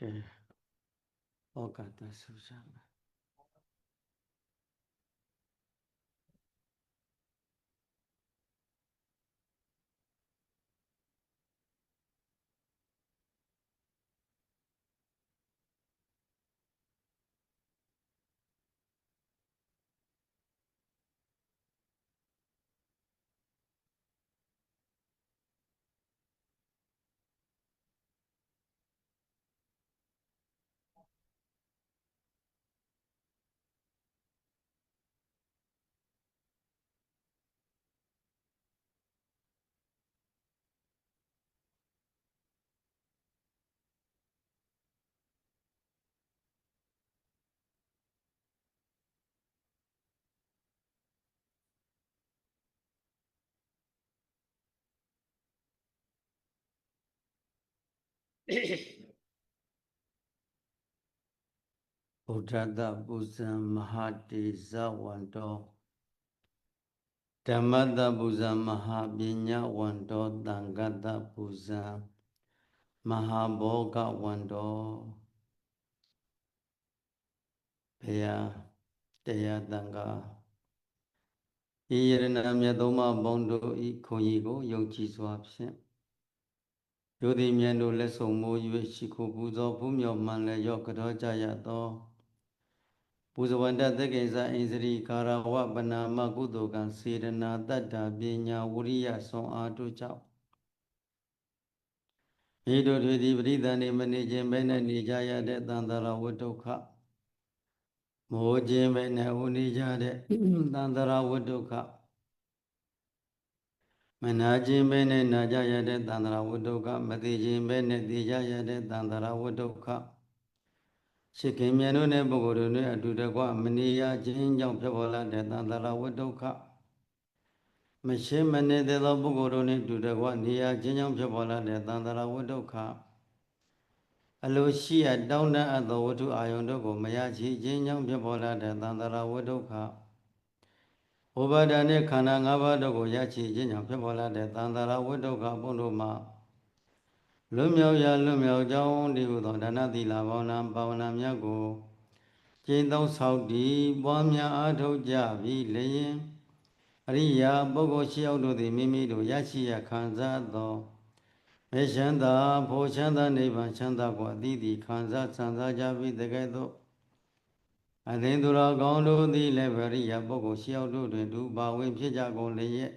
ကဲဩကာသဆုကြမ ဗုဒ္ဓတပူဇံမဟာတေဇဝန္တောဓမ္မတပူဇံမဟာပညာဝန္တောတံဂတပူဇံမဟာဘောဂဝန္တောဘုရားတရားတန်ခါဤယရဏမြတ်သုံးပါးပေါင်းတို့ဤခွန်ကြီးကိုယုံကြည်စွာဖြင့် ယုတိမြတ်တို့လက်ဆောင်မိုး၍ရှိခိုးပူဇော်ဖူးမြော်မှန်လည်းရော့ကြောကြရသောပူဇဝန္တသက္ကိစ္စအိန္စရိကာရဝပနာမကုသိုလ်ကံစေရနာတတ္တာပညာဝရိယဆွန်အားတို့ကြောင့်ဤတို့တွေဒီပရိသန်နေမနေခြင်းပဲနဲ့နေကြရတဲ့သံတရာဝတ္ဒုက္ခမိုးခြင်းပဲနဲ့ဟိုနေကြတဲ့သံတရာဝတ္ဒုက္ခ မနာခြင်းပဲနဲ့နာကြရတဲ့သံတရာဝတ္ဒုက္ခမသိခြင်းပဲနဲ့သိကြရတဲ့သံတရာဝတ္ဒုက္ခရှိခင်မြတ်တို့နဲ့ပုဂ္ဂိုလ်တို့နဲ့အတူတကွမနေရခြင်းကြောင့်ဖြစ်ပေါ်လာတဲ့သံသရာဝတ္ဒုက္ခမရှိမနေတဲ့သောပုဂ္ဂိုလ်တို့နဲ့အတူတကွနေရခြင်းကြောင့်ဖြစ်ပေါ်လာတဲ့သံသရာဝတ္ဒုက္ခအလိုရှိရတောင်းတအပ်သောဝတ္ထုအာယုန်တို့ကိုမရရှိခြင်းကြောင့်ဖြစ်ပေါ်လာတဲ့သံသရာဝတ္ဒုက္ခ ဥပါဒာနဲ့ခန္ဓာ၅ပါးတို့ကိုရရှိခြင်းကြောင့်ဖြစ်ပေါ်လာတဲ့သံသရာဝတ္ဒုက္ခဘုံတို့မှာလွတ်မြောက်ရာလွတ်မြောက်ကြောင်းဒီဟုသောဒါနသီလဘာဝနာဘာဝနာများကိုကျင့်သုံးဆောက်တည်ပွားများအားထုတ်ကြပြီးလျင်အရိယာပုဂ္ဂိုလ်ရှိရောက်တို့သည်မိမိတို့ရရှိရခံစားသောမေရှန္တာဖောချမ်းသာနိဗ္ဗာန်ချမ်းသာကိုအသီးသီးခံစားဆံစားကြပြီးတကဲ့သို့ အသင်သူတော်ကောင်းတို့သည်လည်းဗရိယပုဂ္ဂိုလ်ရှိရောက်တို့တွင်ဒုပါဝင်ဖြစ်ကြကုန်လျက်